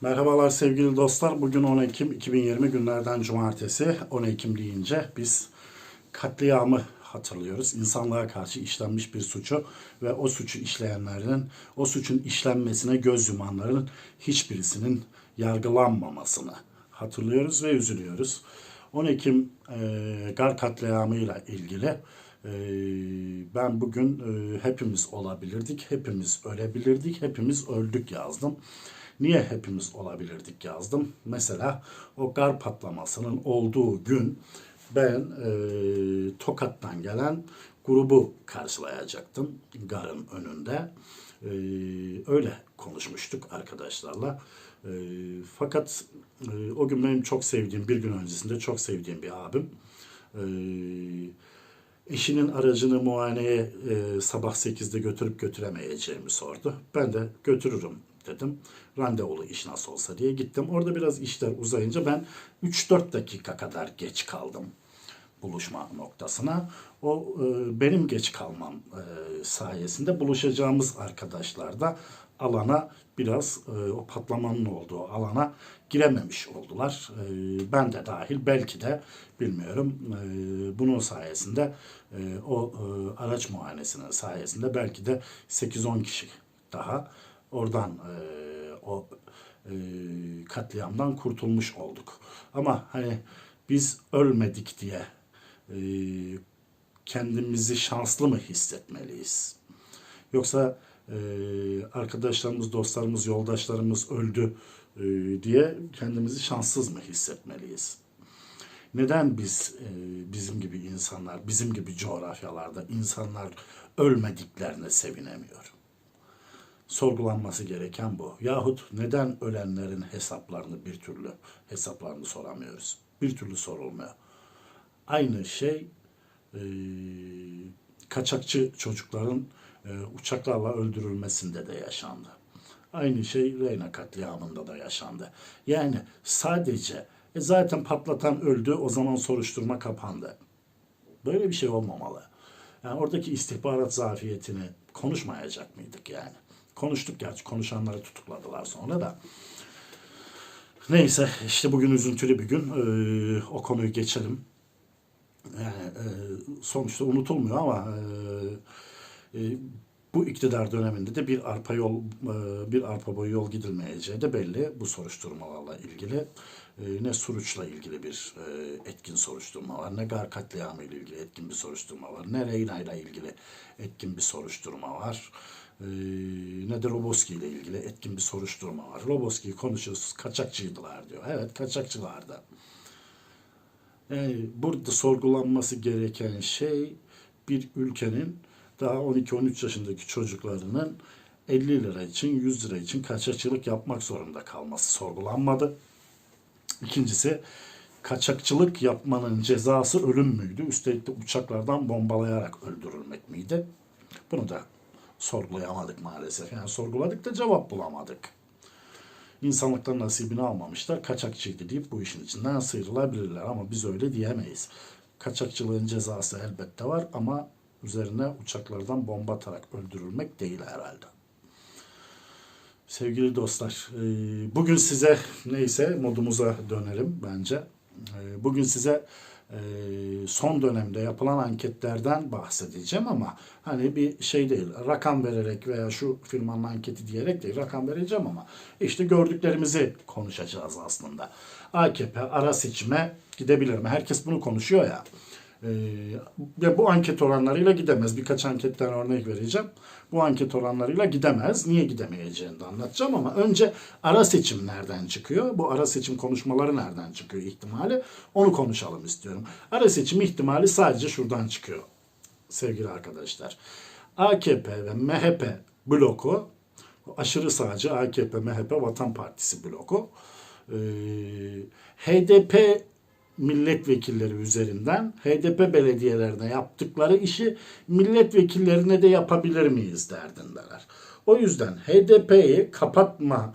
Merhabalar sevgili dostlar. Bugün 10 Ekim 2020 günlerden cumartesi. 10 Ekim deyince biz katliamı hatırlıyoruz. İnsanlığa karşı işlenmiş bir suçu ve o suçu işleyenlerin, o suçun işlenmesine göz yumanların hiçbirisinin yargılanmamasını hatırlıyoruz ve üzülüyoruz. 10 Ekim e, Gar katliamıyla ilgili e, ben bugün e, hepimiz olabilirdik, hepimiz ölebilirdik, hepimiz öldük yazdım. Niye hepimiz olabilirdik yazdım. Mesela o gar patlamasının olduğu gün ben e, Tokat'tan gelen grubu karşılayacaktım garın önünde. E, öyle konuşmuştuk arkadaşlarla. E, fakat e, o gün benim çok sevdiğim, bir gün öncesinde çok sevdiğim bir abim. E, eşinin aracını muayeneye e, sabah 8'de götürüp götüremeyeceğimi sordu. Ben de götürürüm dedim. Randevulu iş nasıl olsa diye gittim. Orada biraz işler uzayınca ben 3-4 dakika kadar geç kaldım buluşma noktasına. O e, benim geç kalmam e, sayesinde buluşacağımız arkadaşlar da alana biraz e, o patlamanın olduğu alana girememiş oldular. E, ben de dahil belki de bilmiyorum e, bunun sayesinde e, o e, araç muayenesinin sayesinde belki de 8-10 kişi daha oradan e, o e, katliamdan kurtulmuş olduk. Ama hani biz ölmedik diye e, kendimizi şanslı mı hissetmeliyiz? Yoksa e, arkadaşlarımız, dostlarımız, yoldaşlarımız öldü e, diye kendimizi şanssız mı hissetmeliyiz? Neden biz e, bizim gibi insanlar, bizim gibi coğrafyalarda insanlar ölmediklerine sevinemiyor? Sorgulanması gereken bu. Yahut neden ölenlerin hesaplarını bir türlü hesaplarını soramıyoruz? Bir türlü sorulmuyor. Aynı şey e, kaçakçı çocukların e, uçaklarla öldürülmesinde de yaşandı. Aynı şey Reyna katliamında da yaşandı. Yani sadece e zaten patlatan öldü o zaman soruşturma kapandı. Böyle bir şey olmamalı. Yani oradaki istihbarat zafiyetini konuşmayacak mıydık yani? Konuştuk gerçi konuşanları tutukladılar sonra da. Neyse işte bugün üzüntülü bir gün. Ee, o konuyu geçelim. Yani e, sonuçta unutulmuyor ama e, e, bu iktidar döneminde de bir arpa yol e, bir arpa boyu yol gidilmeyeceği de belli bu soruşturmalarla ilgili. E, ne Suruç'la ilgili bir e, etkin soruşturma var, ne Gar katliamı ile ilgili etkin bir soruşturma var, ne Reyna ile ilgili etkin bir soruşturma var. E, ne de Roboski ile ilgili etkin bir soruşturma var. Roboski'yi konuşuyoruz, kaçakçıydılar diyor. Evet, kaçakçılardı. Yani burada sorgulanması gereken şey bir ülkenin daha 12-13 yaşındaki çocuklarının 50 lira için 100 lira için kaçakçılık yapmak zorunda kalması sorgulanmadı. İkincisi kaçakçılık yapmanın cezası ölüm müydü? Üstelik de uçaklardan bombalayarak öldürülmek miydi? Bunu da sorgulayamadık maalesef. Yani sorguladık da cevap bulamadık. İnsanlıktan nasibini almamışlar. Kaçakçıydı deyip bu işin içinden sıyrılabilirler. Ama biz öyle diyemeyiz. Kaçakçılığın cezası elbette var ama üzerine uçaklardan bomba atarak öldürülmek değil herhalde. Sevgili dostlar, e, bugün size neyse modumuza dönelim bence. E, Bugün size son dönemde yapılan anketlerden bahsedeceğim ama hani bir şey değil, rakam vererek veya şu firmanın anketi diyerek değil, rakam vereceğim ama işte gördüklerimizi konuşacağız aslında. AKP ara seçime gidebilir mi? Herkes bunu konuşuyor ya. Ee, bu anket oranlarıyla gidemez. Birkaç anketten örnek vereceğim. Bu anket oranlarıyla gidemez. Niye gidemeyeceğini de anlatacağım ama önce ara seçim nereden çıkıyor? Bu ara seçim konuşmaları nereden çıkıyor ihtimali? Onu konuşalım istiyorum. Ara seçim ihtimali sadece şuradan çıkıyor sevgili arkadaşlar. AKP ve MHP bloku aşırı sağcı AKP, MHP, Vatan Partisi bloku e, HDP milletvekilleri üzerinden HDP belediyelerine yaptıkları işi milletvekillerine de yapabilir miyiz derdindeler. O yüzden HDP'yi kapatma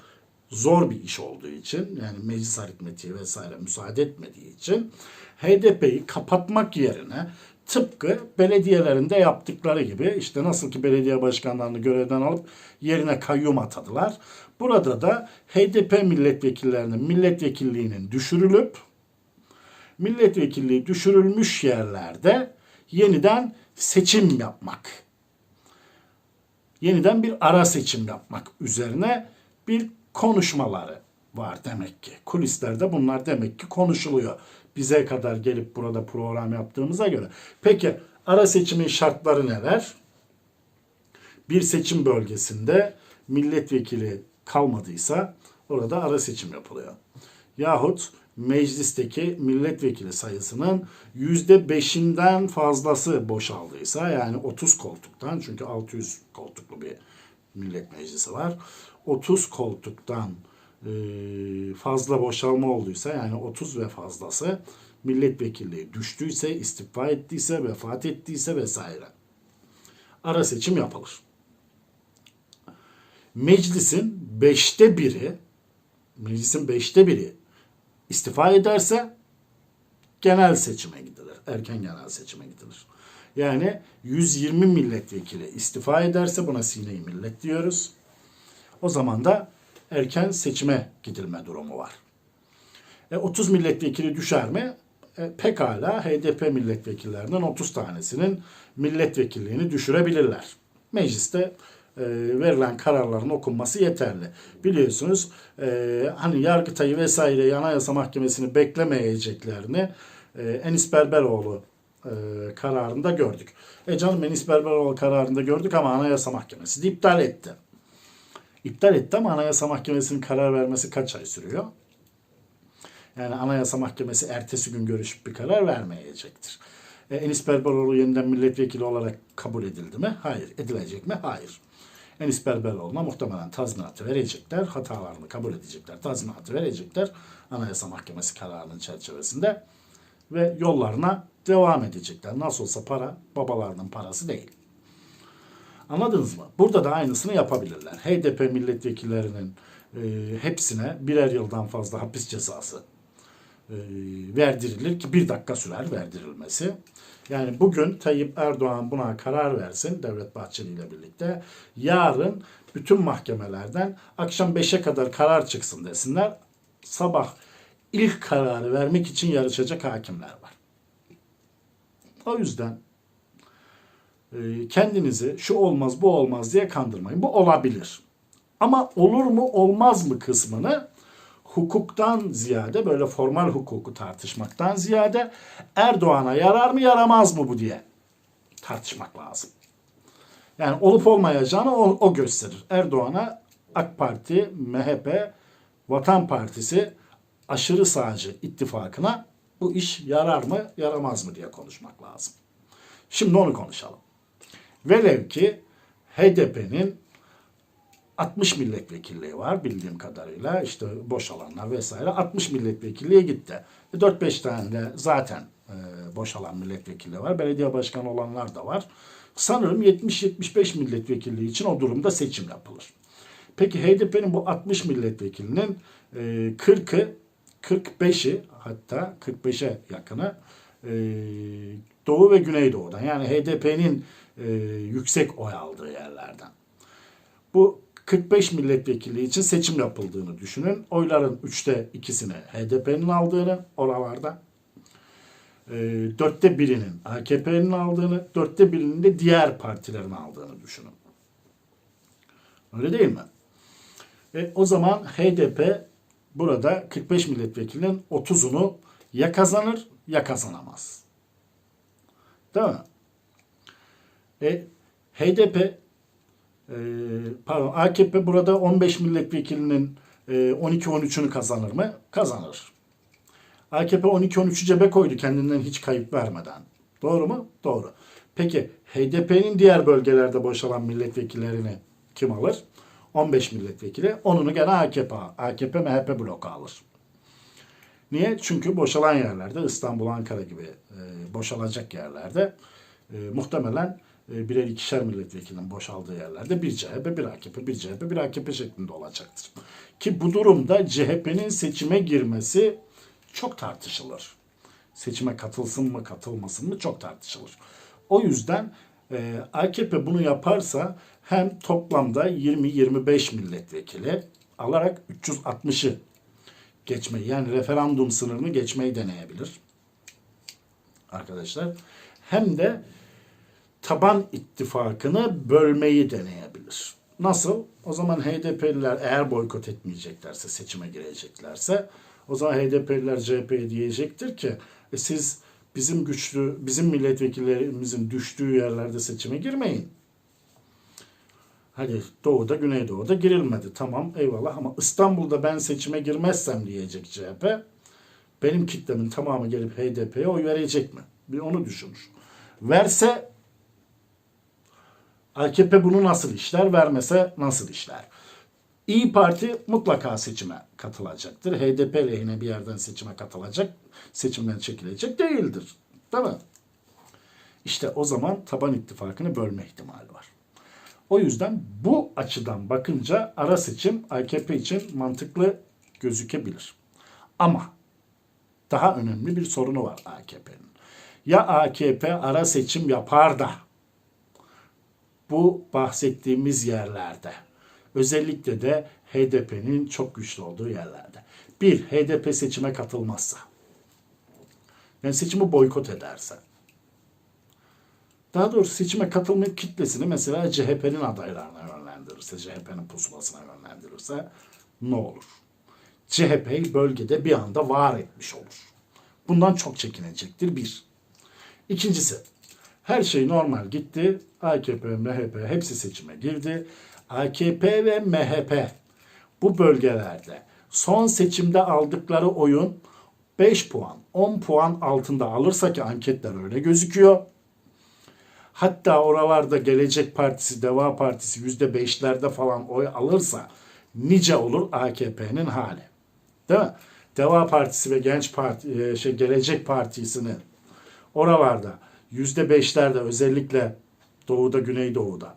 zor bir iş olduğu için yani meclis aritmetiği vesaire müsaade etmediği için HDP'yi kapatmak yerine tıpkı belediyelerinde yaptıkları gibi işte nasıl ki belediye başkanlarını görevden alıp yerine kayyum atadılar. Burada da HDP milletvekillerinin milletvekilliğinin düşürülüp milletvekilliği düşürülmüş yerlerde yeniden seçim yapmak. Yeniden bir ara seçim yapmak üzerine bir konuşmaları var demek ki. Kulislerde bunlar demek ki konuşuluyor. Bize kadar gelip burada program yaptığımıza göre. Peki ara seçimin şartları neler? Bir seçim bölgesinde milletvekili kalmadıysa orada ara seçim yapılıyor. Yahut meclisteki milletvekili sayısının yüzde beşinden fazlası boşaldıysa yani 30 koltuktan çünkü 600 koltuklu bir millet meclisi var. 30 koltuktan e, fazla boşalma olduysa yani 30 ve fazlası milletvekilliği düştüyse, istifa ettiyse, vefat ettiyse vesaire. Ara seçim yapılır. Meclisin beşte biri meclisin beşte biri istifa ederse genel seçime gidilir. Erken genel seçime gidilir. Yani 120 milletvekili istifa ederse buna sine-i millet diyoruz. O zaman da erken seçime gidilme durumu var. E, 30 milletvekili düşer mi? E, pekala HDP milletvekillerinden 30 tanesinin milletvekilliğini düşürebilirler. Mecliste e, verilen kararların okunması yeterli. Biliyorsunuz e, hani Yargıtay'ı vesaire Anayasa Mahkemesi'ni beklemeyeceklerini e, Enis Berberoğlu kararında gördük. E canım Enis Berberoğlu kararında gördük ama Anayasa Mahkemesi de iptal etti. İptal etti ama Anayasa Mahkemesi'nin karar vermesi kaç ay sürüyor? Yani Anayasa Mahkemesi ertesi gün görüşüp bir karar vermeyecektir. E, Enis Berberoğlu yeniden milletvekili olarak kabul edildi mi? Hayır. Edilecek mi? Hayır. Enis Berberoğlu'na muhtemelen tazminatı verecekler. Hatalarını kabul edecekler. Tazminatı verecekler. Anayasa Mahkemesi kararının çerçevesinde. Ve yollarına devam edecekler. Nasıl olsa para babalarının parası değil. Anladınız mı? Burada da aynısını yapabilirler. HDP milletvekillerinin e, hepsine birer yıldan fazla hapis cezası verdirilir ki bir dakika sürer verdirilmesi. Yani bugün Tayyip Erdoğan buna karar versin Devlet Bahçeli ile birlikte. Yarın bütün mahkemelerden akşam 5'e kadar karar çıksın desinler. Sabah ilk kararı vermek için yarışacak hakimler var. O yüzden e, kendinizi şu olmaz bu olmaz diye kandırmayın. Bu olabilir. Ama olur mu olmaz mı kısmını hukuktan ziyade böyle formal hukuku tartışmaktan ziyade Erdoğan'a yarar mı yaramaz mı bu diye tartışmak lazım. Yani olup olmayacağını o, o gösterir. Erdoğan'a AK Parti, MHP, Vatan Partisi aşırı sağcı ittifakına bu iş yarar mı yaramaz mı diye konuşmak lazım. Şimdi onu konuşalım. Velev ki HDP'nin 60 milletvekilliği var bildiğim kadarıyla. işte boşalanlar vesaire 60 milletvekilliğe gitti. 4-5 tane de zaten e, boşalan milletvekili var. Belediye başkanı olanlar da var. Sanırım 70-75 milletvekilliği için o durumda seçim yapılır. Peki HDP'nin bu 60 milletvekilinin e, 40'ı 45'i hatta 45'e yakını e, Doğu ve Güneydoğu'dan yani HDP'nin e, yüksek oy aldığı yerlerden. Bu 45 milletvekili için seçim yapıldığını düşünün. Oyların üçte ikisini HDP'nin aldığını oralarda, e, dörtte birinin AKP'nin aldığını, dörtte birinin de diğer partilerin aldığını düşünün. Öyle değil mi? E, o zaman HDP burada 45 milletvekilinin 30'unu ya kazanır ya kazanamaz. Değil mi? E, HDP e, pardon AKP burada 15 milletvekilinin e, 12-13'ünü kazanır mı? Kazanır. AKP 12-13'ü cebe koydu kendinden hiç kayıp vermeden. Doğru mu? Doğru. Peki HDP'nin diğer bölgelerde boşalan milletvekillerini kim alır? 15 milletvekili. Onunu gene AKP, AKP MHP bloku alır. Niye? Çünkü boşalan yerlerde İstanbul, Ankara gibi e, boşalacak yerlerde e, muhtemelen birer ikişer milletvekilinin boşaldığı yerlerde bir CHP, bir AKP, bir CHP, bir AKP şeklinde olacaktır. Ki bu durumda CHP'nin seçime girmesi çok tartışılır. Seçime katılsın mı, katılmasın mı çok tartışılır. O yüzden e, AKP bunu yaparsa hem toplamda 20-25 milletvekili alarak 360'ı geçmeyi yani referandum sınırını geçmeyi deneyebilir. Arkadaşlar. Hem de taban ittifakını bölmeyi deneyebilir. Nasıl? O zaman HDP'liler eğer boykot etmeyeceklerse, seçime gireceklerse o zaman HDP'liler CHP'ye diyecektir ki e siz bizim güçlü, bizim milletvekillerimizin düştüğü yerlerde seçime girmeyin. Hani doğuda, güneydoğuda girilmedi. Tamam eyvallah ama İstanbul'da ben seçime girmezsem diyecek CHP. Benim kitlemin tamamı gelip HDP'ye oy verecek mi? Bir onu düşünür. Verse AKP bunu nasıl işler, vermese nasıl işler? İyi Parti mutlaka seçime katılacaktır. HDP lehine bir yerden seçime katılacak, seçimden çekilecek değildir. Değil mi? İşte o zaman taban ittifakını bölme ihtimali var. O yüzden bu açıdan bakınca ara seçim AKP için mantıklı gözükebilir. Ama daha önemli bir sorunu var AKP'nin. Ya AKP ara seçim yapar da bu bahsettiğimiz yerlerde özellikle de HDP'nin çok güçlü olduğu yerlerde. Bir, HDP seçime katılmazsa. Yani seçimi boykot ederse. Daha doğrusu seçime katılmayıp kitlesini mesela CHP'nin adaylarına yönlendirirse, CHP'nin pusulasına yönlendirirse ne olur? CHP'yi bölgede bir anda var etmiş olur. Bundan çok çekinecektir bir. İkincisi, her şey normal gitti. AKP, MHP hepsi seçime girdi. AKP ve MHP bu bölgelerde son seçimde aldıkları oyun 5 puan, 10 puan altında alırsa ki anketler öyle gözüküyor. Hatta oralarda Gelecek Partisi, Deva Partisi yüzde beşlerde falan oy alırsa nice olur AKP'nin hali. Değil mi? Deva Partisi ve Genç Parti, e, şey Gelecek Partisi'nin oralarda yüzde beşlerde özellikle Doğu'da, Güneydoğu'da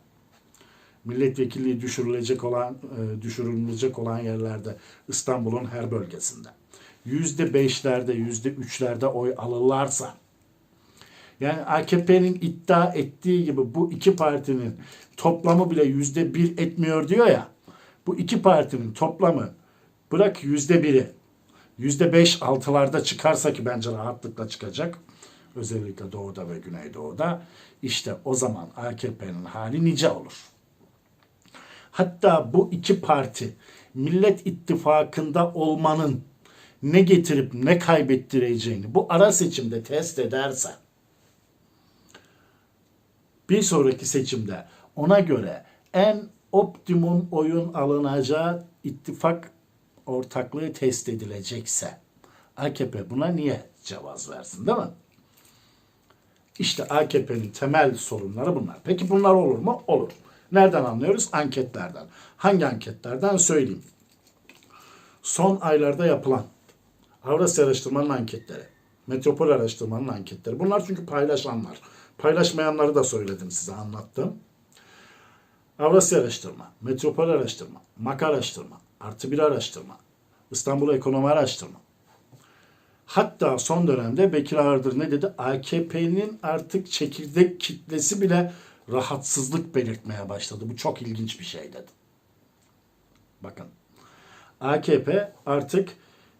milletvekilliği düşürülecek olan e, düşürülecek olan yerlerde İstanbul'un her bölgesinde yüzde beşlerde, yüzde üçlerde oy alırlarsa yani AKP'nin iddia ettiği gibi bu iki partinin toplamı bile yüzde bir etmiyor diyor ya. Bu iki partinin toplamı bırak yüzde biri yüzde beş altılarda çıkarsa ki bence rahatlıkla çıkacak. Özellikle doğuda ve güneydoğuda. işte o zaman AKP'nin hali nice olur. Hatta bu iki parti Millet İttifakı'nda olmanın ne getirip ne kaybettireceğini bu ara seçimde test ederse bir sonraki seçimde ona göre en optimum oyun alınacağı ittifak ortaklığı test edilecekse AKP buna niye cevaz versin değil mi? İşte AKP'nin temel sorunları bunlar. Peki bunlar olur mu? Olur. Nereden anlıyoruz? Anketlerden. Hangi anketlerden söyleyeyim. Son aylarda yapılan Avrasya Araştırma'nın anketleri, Metropol Araştırma'nın anketleri. Bunlar çünkü paylaşanlar. Paylaşmayanları da söyledim size anlattım. Avrasya Araştırma, Metropol Araştırma, MAK Araştırma, Artı Bir Araştırma, İstanbul Ekonomi Araştırma. Hatta son dönemde Bekir Ağırdır ne dedi? AKP'nin artık çekirdek kitlesi bile rahatsızlık belirtmeye başladı. Bu çok ilginç bir şey dedi. Bakın. AKP artık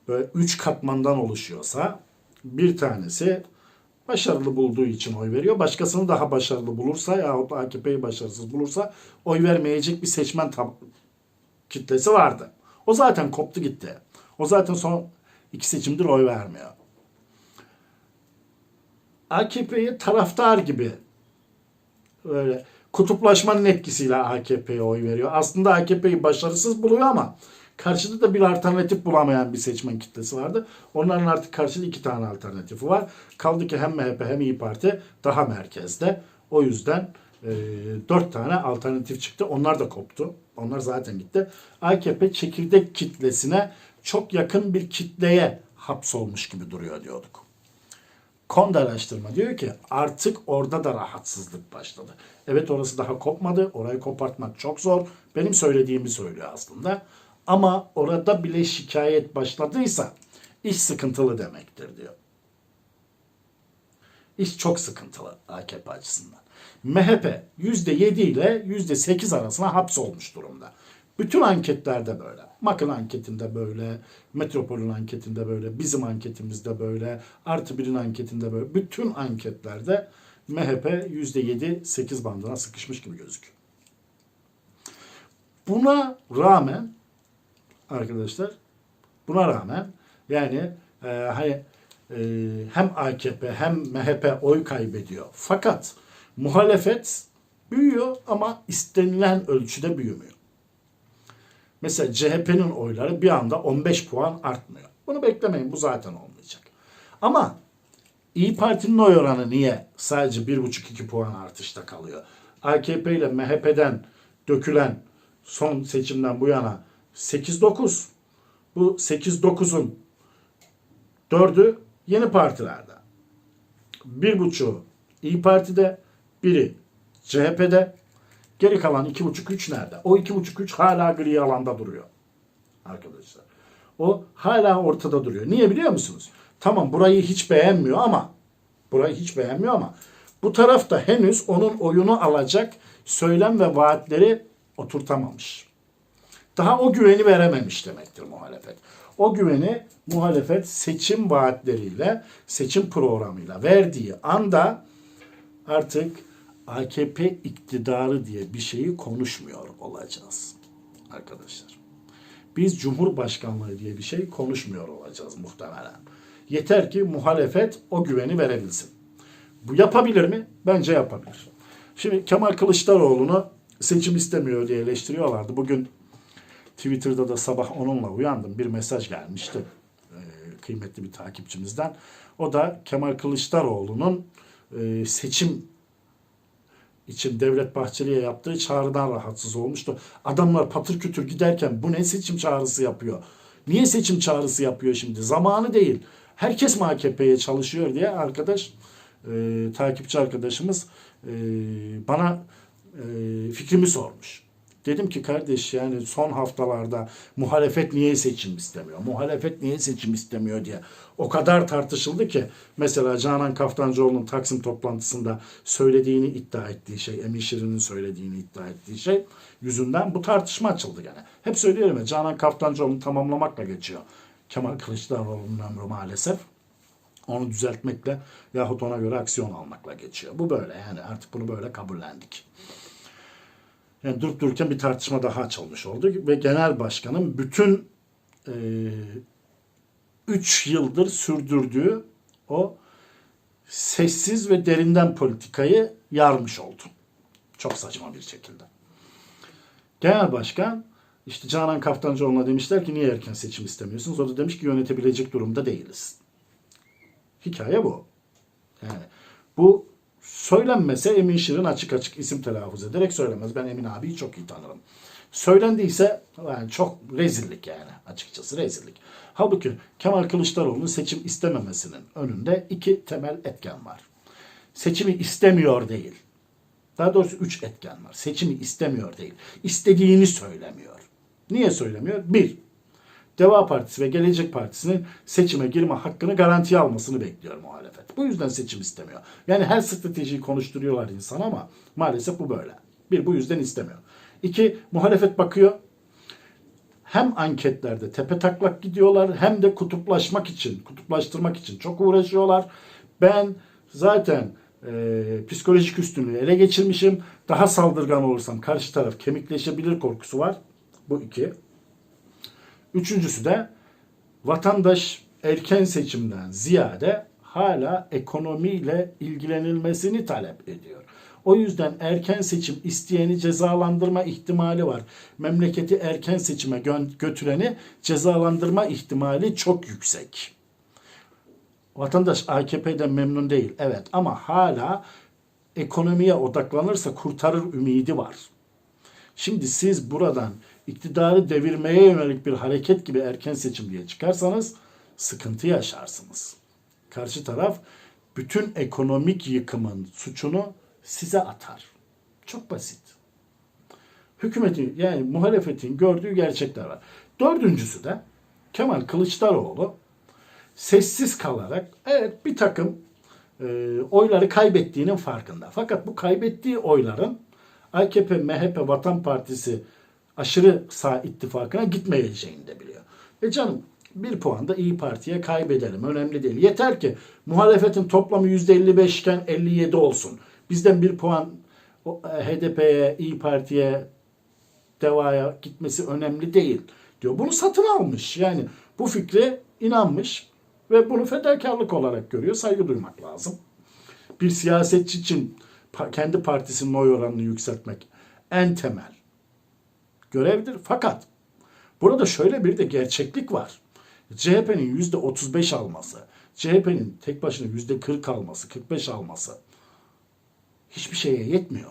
böyle üç katmandan oluşuyorsa bir tanesi başarılı bulduğu için oy veriyor. Başkasını daha başarılı bulursa yahut AKP'yi başarısız bulursa oy vermeyecek bir seçmen kitlesi vardı. O zaten koptu gitti. O zaten son iki seçimdir oy vermiyor. AKP'yi taraftar gibi böyle kutuplaşmanın etkisiyle AKP'ye oy veriyor. Aslında AKP'yi başarısız buluyor ama karşıda da bir alternatif bulamayan bir seçmen kitlesi vardı. Onların artık karşıda iki tane alternatifi var. Kaldı ki hem MHP hem İyi Parti daha merkezde. O yüzden e, dört tane alternatif çıktı. Onlar da koptu. Onlar zaten gitti. AKP çekirdek kitlesine çok yakın bir kitleye hapsolmuş gibi duruyor diyorduk. Konda araştırma diyor ki artık orada da rahatsızlık başladı. Evet orası daha kopmadı. Orayı kopartmak çok zor. Benim söylediğimi söylüyor aslında. Ama orada bile şikayet başladıysa iş sıkıntılı demektir diyor. İş çok sıkıntılı AKP açısından. MHP %7 ile %8 arasına hapsolmuş durumda. Bütün anketlerde böyle. Makın anketinde böyle, Metropol'ün anketinde böyle, bizim anketimizde böyle, Artı Bir'in anketinde böyle. Bütün anketlerde MHP %7-8 bandına sıkışmış gibi gözüküyor. Buna rağmen arkadaşlar buna rağmen yani e, hani hem AKP hem MHP oy kaybediyor. Fakat muhalefet büyüyor ama istenilen ölçüde büyümüyor. Mesela CHP'nin oyları bir anda 15 puan artmıyor. Bunu beklemeyin bu zaten olmayacak. Ama İyi Parti'nin oy oranı niye sadece 1,5-2 puan artışta kalıyor? AKP ile MHP'den dökülen son seçimden bu yana 8-9. Bu 8-9'un dördü yeni partilerde. Bir buçuğu İyi Parti'de, biri CHP'de, geri kalan iki buçuk üç nerede? O iki buçuk üç hala gri alanda duruyor arkadaşlar. O hala ortada duruyor. Niye biliyor musunuz? Tamam burayı hiç beğenmiyor ama burayı hiç beğenmiyor ama bu tarafta henüz onun oyunu alacak söylem ve vaatleri oturtamamış. Daha o güveni verememiş demektir muhalefet. O güveni muhalefet seçim vaatleriyle, seçim programıyla verdiği anda artık AKP iktidarı diye bir şeyi konuşmuyor olacağız arkadaşlar. Biz Cumhurbaşkanlığı diye bir şey konuşmuyor olacağız muhtemelen. Yeter ki muhalefet o güveni verebilsin. Bu yapabilir mi? Bence yapabilir. Şimdi Kemal Kılıçdaroğlu'nu seçim istemiyor diye eleştiriyorlardı. Bugün Twitter'da da sabah onunla uyandım. Bir mesaj gelmişti e, kıymetli bir takipçimizden. O da Kemal Kılıçdaroğlu'nun e, seçim için Devlet Bahçeli'ye yaptığı çağrıdan rahatsız olmuştu. Adamlar patır kütür giderken bu ne seçim çağrısı yapıyor? Niye seçim çağrısı yapıyor şimdi? Zamanı değil. Herkes mi AKP'ye çalışıyor diye arkadaş, e, takipçi arkadaşımız e, bana e, fikrimi sormuş. Dedim ki kardeş yani son haftalarda muhalefet niye seçim istemiyor? Muhalefet niye seçim istemiyor diye o kadar tartışıldı ki mesela Canan Kaftancıoğlu'nun Taksim toplantısında söylediğini iddia ettiği şey, Emin Şirin'in söylediğini iddia ettiği şey yüzünden bu tartışma açıldı gene. Hep söylüyorum ya Canan Kaftancıoğlu'nu tamamlamakla geçiyor. Kemal Kılıçdaroğlu'nun ömrü maalesef onu düzeltmekle yahut ona göre aksiyon almakla geçiyor. Bu böyle yani artık bunu böyle kabullendik. Yani durup dururken bir tartışma daha açılmış oldu ve genel başkanın bütün 3 yıldır sürdürdüğü o sessiz ve derinden politikayı yarmış oldu. Çok saçma bir şekilde. Genel başkan işte Canan Kaftancıoğlu'na demişler ki niye erken seçim istemiyorsunuz? O da demiş ki yönetebilecek durumda değiliz. Hikaye bu. Yani bu söylenmese Emin Şirin açık açık isim telaffuz ederek söylemez. Ben Emin abiyi çok iyi tanırım. Söylendiyse yani çok rezillik yani açıkçası rezillik. Halbuki Kemal Kılıçdaroğlu'nun seçim istememesinin önünde iki temel etken var. Seçimi istemiyor değil. Daha doğrusu üç etken var. Seçimi istemiyor değil. İstediğini söylemiyor. Niye söylemiyor? Bir, Deva Partisi ve Gelecek Partisi'nin seçime girme hakkını garantiye almasını bekliyor muhalefet. Bu yüzden seçim istemiyor. Yani her stratejiyi konuşturuyorlar insan ama maalesef bu böyle. Bir, bu yüzden istemiyor. İki, muhalefet bakıyor. Hem anketlerde tepe taklak gidiyorlar hem de kutuplaşmak için, kutuplaştırmak için çok uğraşıyorlar. Ben zaten e, psikolojik üstünlüğü ele geçirmişim. Daha saldırgan olursam karşı taraf kemikleşebilir korkusu var. Bu iki. Üçüncüsü de vatandaş erken seçimden ziyade hala ekonomiyle ilgilenilmesini talep ediyor. O yüzden erken seçim isteyeni cezalandırma ihtimali var. Memleketi erken seçime gö- götüreni cezalandırma ihtimali çok yüksek. Vatandaş AKP'den memnun değil evet ama hala ekonomiye odaklanırsa kurtarır ümidi var. Şimdi siz buradan iktidarı devirmeye yönelik bir hareket gibi erken seçim diye çıkarsanız sıkıntı yaşarsınız. Karşı taraf bütün ekonomik yıkımın suçunu size atar. Çok basit. Hükümetin yani muhalefetin gördüğü gerçekler var. Dördüncüsü de Kemal Kılıçdaroğlu sessiz kalarak evet bir takım e, oyları kaybettiğinin farkında. Fakat bu kaybettiği oyların AKP, MHP, Vatan Partisi aşırı sağ ittifakına gitmeyeceğini de biliyor. E canım bir puan da İyi Parti'ye kaybedelim. Önemli değil. Yeter ki muhalefetin toplamı %55 iken 57 olsun. Bizden bir puan e, HDP'ye, İyi Parti'ye, DEVA'ya gitmesi önemli değil diyor. Bunu satın almış. Yani bu fikre inanmış ve bunu fedakarlık olarak görüyor. Saygı duymak lazım. Bir siyasetçi için kendi partisinin oy oranını yükseltmek en temel görevdir. Fakat burada şöyle bir de gerçeklik var. CHP'nin yüzde 35 alması, CHP'nin tek başına yüzde 40 alması, 45 alması hiçbir şeye yetmiyor.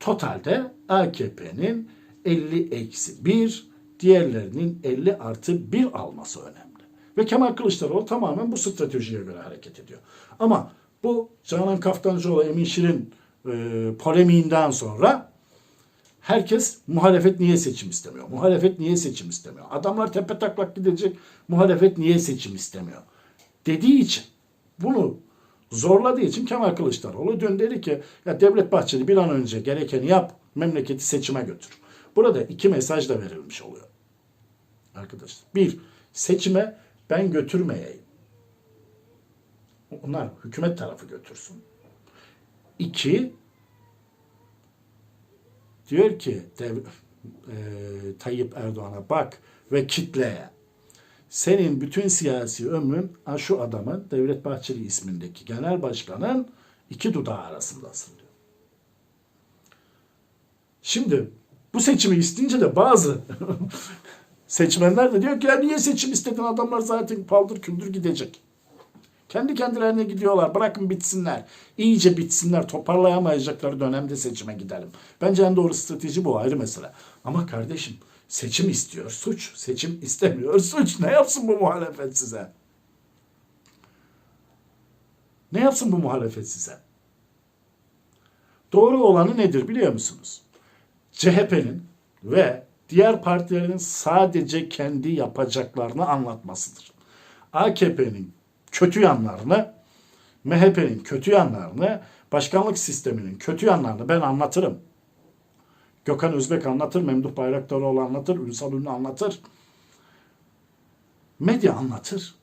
Totalde AKP'nin 50 eksi 1, diğerlerinin 50 artı 1 alması önemli. Ve Kemal Kılıçdaroğlu tamamen bu stratejiye göre hareket ediyor. Ama bu Canan Kaftancıoğlu, Emin Şirin e, polemiğinden sonra herkes muhalefet niye seçim istemiyor? Muhalefet niye seçim istemiyor? Adamlar tepe taklak gidecek, muhalefet niye seçim istemiyor? Dediği için bunu zorladığı için Kemal Kılıçdaroğlu dün dedi ki ya Devlet Bahçeli bir an önce gerekeni yap, memleketi seçime götür. Burada iki mesaj da verilmiş oluyor. Arkadaşlar. Bir, seçime ben götürmeyeyim. Onlar hükümet tarafı götürsün. İki, diyor ki dev, e, Tayyip Erdoğan'a bak ve kitleye. Senin bütün siyasi ömrün şu adamın Devlet Bahçeli ismindeki genel başkanın iki dudağı arasındasın diyor. Şimdi bu seçimi isteyince de bazı seçmenler de diyor ki ya niye seçim istedin adamlar zaten paldır küldür gidecek. Kendi kendilerine gidiyorlar. Bırakın bitsinler. İyice bitsinler. Toparlayamayacakları dönemde seçime gidelim. Bence en doğru strateji bu ayrı mesele. Ama kardeşim seçim istiyor suç. Seçim istemiyor suç. Ne yapsın bu muhalefet size? Ne yapsın bu muhalefet size? Doğru olanı nedir biliyor musunuz? CHP'nin ve diğer partilerin sadece kendi yapacaklarını anlatmasıdır. AKP'nin kötü yanlarını, MHP'nin kötü yanlarını, başkanlık sisteminin kötü yanlarını ben anlatırım. Gökhan Özbek anlatır, Memduh Bayraktaroğlu anlatır, Ünsal Ünlü anlatır. Medya anlatır.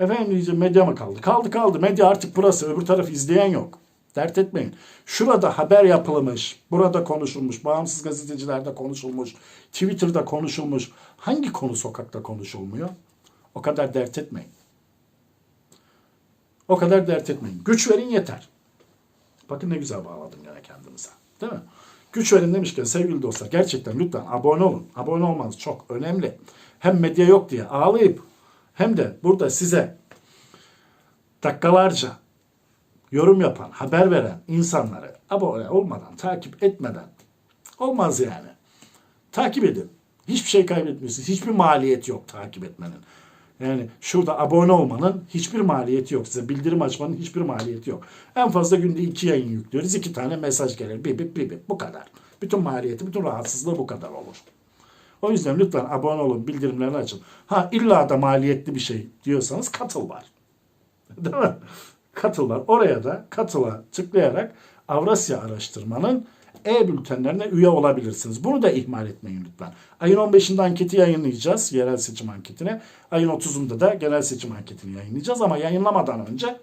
Efendim medya mı kaldı? Kaldı kaldı. Medya artık burası. Öbür taraf izleyen yok. Dert etmeyin. Şurada haber yapılmış, burada konuşulmuş, bağımsız gazetecilerde konuşulmuş, Twitter'da konuşulmuş. Hangi konu sokakta konuşulmuyor? O kadar dert etmeyin. O kadar dert etmeyin. Güç verin yeter. Bakın ne güzel bağladım yine kendimize. Değil mi? Güç verin demişken sevgili dostlar gerçekten lütfen abone olun. Abone olmanız çok önemli. Hem medya yok diye ağlayıp hem de burada size dakikalarca yorum yapan, haber veren insanları abone olmadan, takip etmeden olmaz yani. Takip edin. Hiçbir şey kaybetmiyorsunuz. Hiçbir maliyet yok takip etmenin. Yani şurada abone olmanın hiçbir maliyeti yok. Size bildirim açmanın hiçbir maliyeti yok. En fazla günde iki yayın yüklüyoruz. iki tane mesaj gelir. Bip bip bip bip. Bu kadar. Bütün maliyeti, bütün rahatsızlığı bu kadar olur. O yüzden lütfen abone olun, bildirimlerini açın. Ha illa da maliyetli bir şey diyorsanız katıl var. Değil mi? Katıl var. Oraya da katıla tıklayarak Avrasya Araştırma'nın e-bültenlerine üye olabilirsiniz. Bunu da ihmal etmeyin lütfen. Ayın 15'inde anketi yayınlayacağız. Yerel seçim anketine. Ayın 30'unda da genel seçim anketini yayınlayacağız. Ama yayınlamadan önce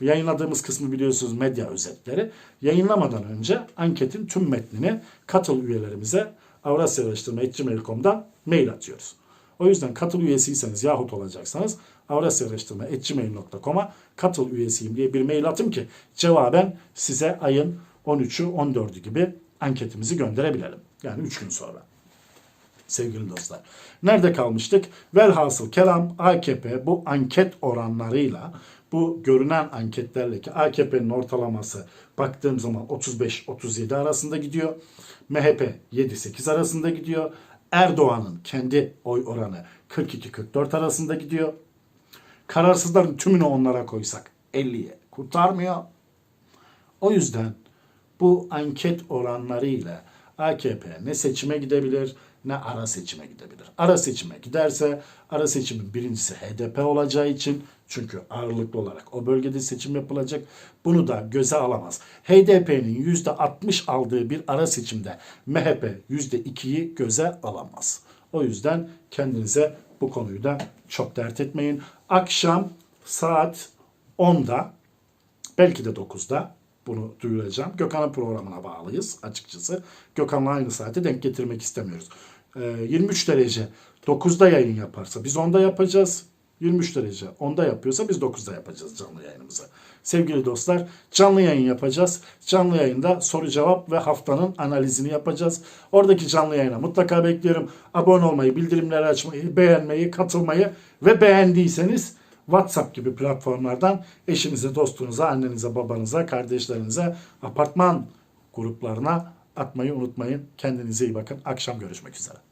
yayınladığımız kısmı biliyorsunuz medya özetleri. Yayınlamadan önce anketin tüm metnini katıl üyelerimize avrasyaaraştırma.gmail.com'dan mail atıyoruz. O yüzden katıl üyesiyseniz yahut olacaksanız avrasyaaraştırma.gmail.com'a katıl üyesiyim diye bir mail atın ki cevaben size ayın 13'ü 14'ü gibi anketimizi gönderebilelim. Yani 3 gün sonra. Sevgili dostlar. Nerede kalmıştık? Velhasıl kelam AKP bu anket oranlarıyla bu görünen anketlerle ki AKP'nin ortalaması baktığım zaman 35-37 arasında gidiyor. MHP 7-8 arasında gidiyor. Erdoğan'ın kendi oy oranı 42-44 arasında gidiyor. Kararsızların tümünü onlara koysak 50'ye kurtarmıyor. O yüzden bu anket oranlarıyla AKP ne seçime gidebilir ne ara seçime gidebilir. Ara seçime giderse ara seçimin birincisi HDP olacağı için Çünkü ağırlıklı olarak o bölgede seçim yapılacak. Bunu da göze alamaz. HDP'nin %60 aldığı bir ara seçimde MHP %2'yi göze alamaz. O yüzden kendinize bu konuyu da çok dert etmeyin. Akşam saat 10'da belki de 9'da bunu duyuracağım. Gökhan'ın programına bağlıyız açıkçası. Gökhan'la aynı saate denk getirmek istemiyoruz. Ee, 23 derece 9'da yayın yaparsa biz 10'da yapacağız. 23 derece 10'da yapıyorsa biz 9'da yapacağız canlı yayınımızı. Sevgili dostlar canlı yayın yapacağız. Canlı yayında soru cevap ve haftanın analizini yapacağız. Oradaki canlı yayına mutlaka bekliyorum. Abone olmayı, bildirimleri açmayı, beğenmeyi, katılmayı ve beğendiyseniz WhatsApp gibi platformlardan eşinize, dostunuza, annenize, babanıza, kardeşlerinize, apartman gruplarına atmayı unutmayın. Kendinize iyi bakın. Akşam görüşmek üzere.